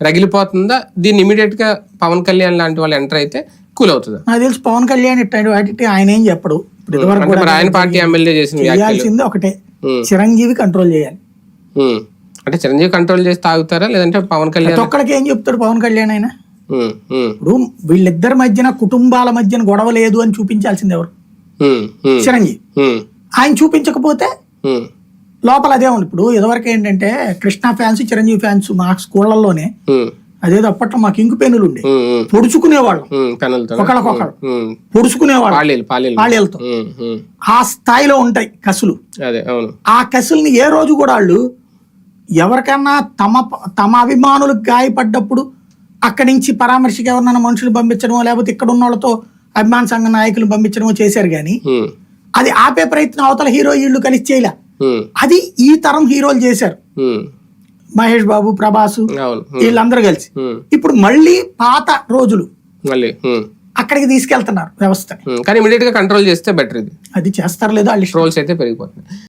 రగిలిపోతుందా? దీన్ని ఇమీడియట్గా పవన్ కళ్యాణ్ లాంటి వాళ్ళు ఎంటర్ అయితే కూల్ అవుతుందా? నాకు తెలిసి పవన్ కళ్యాణ్ ఇట్లాంటి వాటికి ఆయన ఏం చెప్పడు. ఇప్పుడు ఇదివరకు అంటే కూడా మరి ఆయన పార్టీ ఎమ్మెల్యే చేసిన వ్యాఖ్యలు. చేయాల్సింది ఒకటే. ఉమ్, చిరంజీవి కంట్రోల్ చేయాలి. ఉమ్. అంటే చిరంజీవి కంట్రోల్ చేసి తాగుతారా? లేదంటే పవన్ కళ్యాణ్ ప్రతి ఒక్కడికి ఏం చెప్తాడు పవన్ కళ్యాణ్ ఆయన? ఉమ్, ఉమ్, ఇప్పుడు వీళ్ళిద్దరి మధ్యన కుటుంబాల మధ్యన గొడవ లేదు అని చూపించాల్సింది ఎవరు? ఉమ్, ఉమ్, చిరంజీవి. ఉమ్, ఆయన చూపించకపోతే ఉమ్, లోపల అదే ఉంది. ఇప్పుడు ఇదివరకు ఏంటంటే కృష్ణ ఫ్యాన్స్ చిరంజీవి ఫ్యాన్స్ మా స్కూళ్ళల్లోనే అదేదో అప్పట్లో మాకు ఇంకు పెన్నులు ఉండే. పొడుచుకునేవాళ్ళం. ఒకళ్ళకొకళ్ళు. పొడుచుకునేవాళ్ళం. పాళీలు పాళీలు. పాళీలతో. ఆ స్థాయిలో ఉంటాయి కసులు. ఆ కసుల్ని ఏ రోజు కూడా వాళ్ళు ఎవరికన్నా తమ తమ అభిమానులకు గాయపడ్డప్పుడు అక్కడి నుంచి పరామర్శకి ఎవరినైనా మనుషులు పంపించడమో లేకపోతే ఇక్కడ ఉన్న వాళ్ళతో అభిమాన సంఘ నాయకులు పంపించడమో చేశారు కానీ అది ఆపే ప్రయత్నం అవతల హీరో వీళ్ళు కలిసి చేయలే. అది ఈ తరం హీరోలు చేశారు. మహేష్ బాబు ప్రభాసు వీళ్ళందరూ కలిసి. ఇప్పుడు మళ్ళీ పాత రోజులు మళ్ళీ అక్కడికి తీసుకెళ్తున్నారు వ్యవస్థని. ఉమ్. కానీ ఇమీడియట్గా కంట్రోల్ చేస్తే బెటర్ ఇది. అది చేస్తారు లేదో వాళ్ళు. ట్రోల్స్ అయితే పెరిగిపోతున్నాయి.